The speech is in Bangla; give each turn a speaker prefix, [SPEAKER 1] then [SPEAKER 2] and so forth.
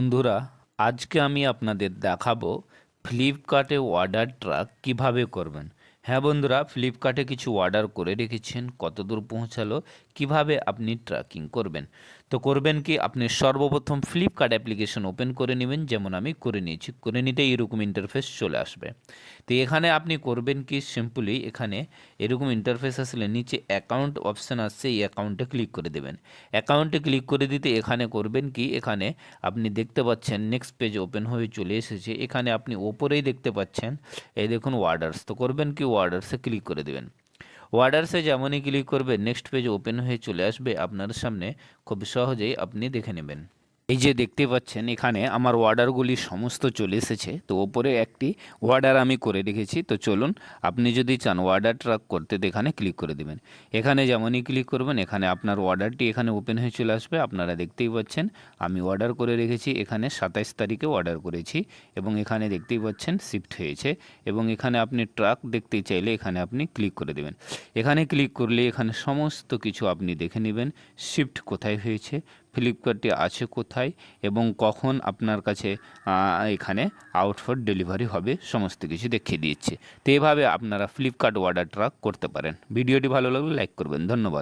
[SPEAKER 1] বন্ধুরা, আজকে আমি আপনাদের দেখাবো ফ্লিপকার্টে অর্ডার ট্রাক কীভাবে করবেন। হ্যাঁ বন্ধুরা, ফ্লিপকার্টে কিছু অর্ডার করে রেখেছেন কত দূর পৌঁছালো, কীভাবে আপনি ট্র্যাকিং করবেন। তো করবেন কি? আপনি সর্বপ্রথম ফ্লিপকার্ট অ্যাপ্লিকেশন ওপেন করে নেবেন। যেমন আমি করে নিয়েছি। করে নিতে এরকম ইন্টারফেস চলে আসবে। তো এখানে আপনি করবেন কি? সিম্পলি এখানে এরকম ইন্টারফেস আসলে নিচে অ্যাকাউন্ট অপশান আসছে, এই অ্যাকাউন্টে ক্লিক করে দেবেন। অ্যাকাউন্টে ক্লিক করে দিতে এখানে করবেন কি? এখানে আপনি দেখতে পাচ্ছেন নেক্সট পেজ ওপেন হয়ে চলে এসেছে। এখানে আপনি ওপরেই দেখতে পাচ্ছেন। এই দেখুন ওয়ার্ডার্স তো করবেন কি? ওয়ার্ডার্সে ক্লিক করে দেবেন। ওয়ার্ডার্সে যেমনই ক্লিক করবে, নেক্সট পেজ ওপেন হয়ে চলে আসবে। আপনার সামনে খুব সহজেই আপনি দেখে নেবেন। এই যে দেখতে পাচ্ছেন, এখানে আমার অর্ডারগুলি সমস্ত চলে এসেছে। তো ওপরে একটি অর্ডার আমি করে রেখেছি। তো চলুন, আপনি যদি চান অর্ডার ট্রাক করতে এখানে ক্লিক করে দেবেন। এখানে যেমনই ক্লিক করবেন, এখানে আপনার অর্ডারটি এখানে ওপেন হয়ে চলে আসবে। আপনারা দেখতেই পাচ্ছেন, আমি অর্ডার করে রেখেছি। এখানে সাতাইশ তারিখে অর্ডার করেছি এবং এখানে দেখতেই পাচ্ছেন শিফট হয়েছে এবং এখানে আপনি ট্রাক দেখতে চাইলে এখানে আপনি ক্লিক করে দেবেন। এখানে ক্লিক করলে এখানে সমস্ত কিছু আপনি দেখে নেবেন শিফট কোথায় হয়েছে ফ্লিপকার্টে আছে কোথায় এবং কখন আপনার কাছে এখানে আউট ফর ডেলিভারি হবে সমস্ত কিছু দেখিয়ে দিচ্ছে তো এভাবে আপনারা ফ্লিপকার্ট অর্ডার ট্রাক করতে পারেন। ভিডিওটি ভালো লাগলে লাইক করবেন। ধন্যবাদ।